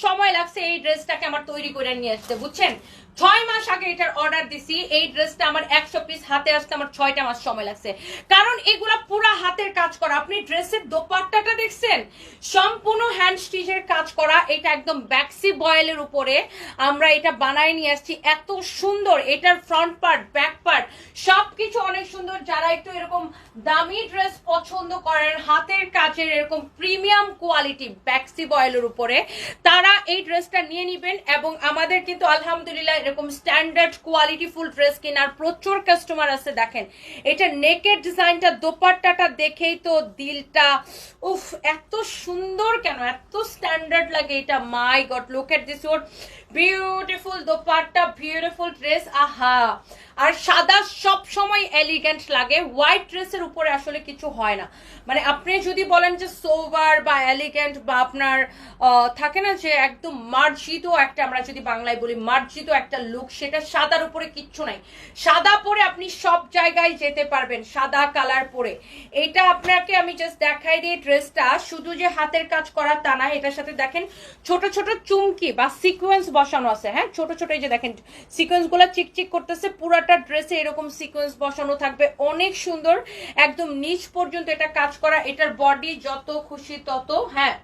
so সময় লাগছে এই ড্রেসটাকে আমার তৈরি করে নিয়ে আসতে, বুঝছেন? ছয় মাস আগে এটার অর্ডার দিছি, এই ড্রেসটা আমার একশো পিস হাতে আসতে আমার ছয়টা মাস সময় লাগছে। কারণ এগুলা পুরা হাতের কাজ করা। আপনি ড্রেসের দোপাট্টাটা দেখছেন? সম্পূর্ণ হ্যান্ড স্টিচের কাজ করা। এটা একদম ব্যাক্সি বয়েলের উপরে আমরা এটা বানায় নিয়ে আসছি। এত সুন্দর। এটার ফ্রন্ট পার্ট ব্যাক পার্ট সবকিছু অনেক সুন্দর। যারা একটু এরকম দামি ড্রেস পছন্দ করেন, হাতের কাজের এরকম প্রিমিয়াম কোয়ালিটি ব্যাক্সি বয়েলের উপরে, তারা এই ড্রেসটা নিয়ে নিবেন এবং আমাদের কিন্তু আলহামদুলিল্লাহ এরকম স্ট্যান্ডার্ড কোয়ালিটি ফুল ড্রেস কেনার প্রচুর কাস্টমার আছে, দেখেন। এটা নেকের ডিজাইনটা দোপাট্টাটা দেখেই তো দিলটা, উফ, এত সুন্দর কেন? এত স্ট্যান্ডার্ড লাগে এটা। My god look at this or beautiful dupatta beautiful dress আহা! আর সাদা সব সময় এলিগেন্ট লাগে। হোয়াইট ড্রেসের উপরে আসলে কিছু হয় না। মানে আপনি যদি বলেন যে সোভার বা এলিগেন্ট বা আপনার থাকে না যে একদম মার্জিত একটা, আমরা যদি বাংলায় বলি মার্জিত একটা লুক সেটা সাদার উপরে কিচ্ছু নাই। সাদা পরে আপনি সব জায়গায় যেতে পারবেন, সাদা কালার পরে। এটা আপনাকে আমি জাস্ট দেখাই দিই ড্রেসটা, শুধু যে হাতের কাজ করা তা না, এটার সাথে দেখেন ছোট ছোট চুমকি বা সিকোয়েন্স বসানো আছে হ্যাঁ? ছোট ছোট এই যে দেখেন সিকোয়েন্সগুলো চিকচিক করতেছে, পুরাটা ড্রেসে এরকম সিকোয়েন্স বসানো থাকবে। অনেক সুন্দর, একদম নিচ পর্যন্ত এটা কাজ করা, এটার বডি যত খুশি তত হ্যাঁ?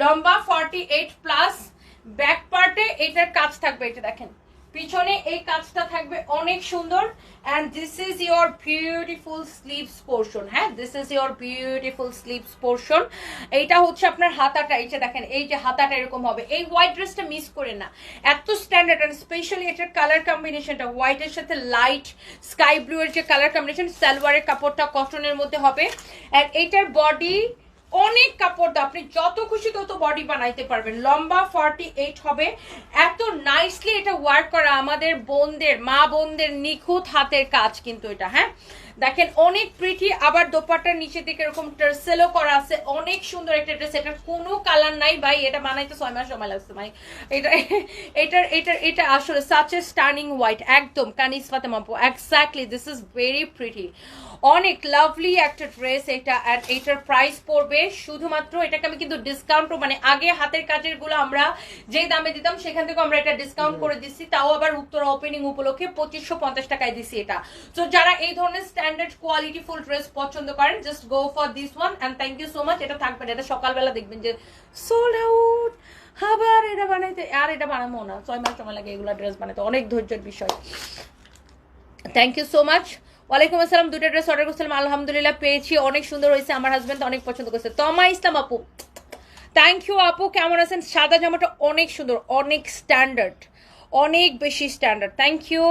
লম্বা ফর্টি এইট প্লাস ব্যাক পার্টে এটার কাজ থাকবে এটা দেখেন। পিছনে এই কাজটা থাকবে অনেক সুন্দর and this is your beautiful sleeves portion হ্যাঁ? This is your beautiful sleeves portion এইটা হচ্ছে আপনার হাতাটা, এই যে দেখেন, এই যে হাতাটা এরকম হবে। এই হোয়াইট ড্রেসটা মিস করে না। এত স্ট্যান্ডার্ড অ্যান্ড স্পেশালি এটার কালার কম্বিনেশনটা হোয়াইটের সাথে লাইট স্কাই ব্লু এর যে কালার কম্বিনেশন সালোয়ারের কাপড়টা কটনের মধ্যে হবে। অ্যান্ড এইটার বডি অনেক কাপড় আপনি যত খুশি তত বডি বানাইতে পারবেন। লম্বা ফর্টি এইট হবে। এত নাইসলি এটা ওয়ার্ক করা আমাদের বোনদের, মা বোনদের নিখুঁত হাতের কাজ কিন্তু এটা হ্যাঁ? দেখেন, অনেক প্রিটি আবার দোপাট্টার নিচে দিকে এরকম টার্সেলও করা আছে। অনেক সুন্দর একটা ড্রেস এটার কোনো কালার নাই ভাই। এটা বানাইতে ছয় মাস সময় লাগছে ভাই। এটা, এটার এটার, এটা আসলে সাচ এ স্টার্নিং হোয়াইট একদম কানিস ফাতেমা আপু। Exactly this is very pretty অনেক লাভলি একটা ড্রেস এটা। আর এটার প্রাইস পড়বে শুধুমাত্র এটাকে আমি কিন্তু ডিসকাউন্ট মানে আগে হাতের কাজেরগুলো আমরা যে দামে দিতাম, সেখান থেকে আমরা এটা ডিসকাউন্ট করে দিচ্ছি তাও আবার উত্তরা ওপেনিং উপলক্ষে পঁচিশশো পঞ্চাশ টাকায় দিচ্ছি এটা। তো যারা এই ধরনের স্ট্যান্ডার্ড কোয়ালিটি ফুল ড্রেস পছন্দ করেন just go for this one and thank you so much এটা থাকবেন এটা সকালবেলা দেখবেন যে সোল্ড আউট আবার এটা বানাইতে, আর এটা বানাবো না। ছয় মাস সময় লাগে এগুলো ড্রেস বানাতে। অনেক ধৈর্যের বিষয়। থ্যাংক ইউ সো মাচ ওয়ালাইকুম আসসালাম, দুটো ড্রেস অর্ডার করছিলাম, আলহামদুলিল্লাহ পেয়েছি। অনেক সুন্দর হয়েছে, আমার হাজব্যান্ড অনেক পছন্দ করছে। তমা ইসলাম আপু থ্যাংক ইউ আপু, কেমন আছেন? সাদা জামাটা অনেক সুন্দর, অনেক স্ট্যান্ডার্ড অনেক বেশি স্ট্যান্ডার্ড থ্যাংক ইউ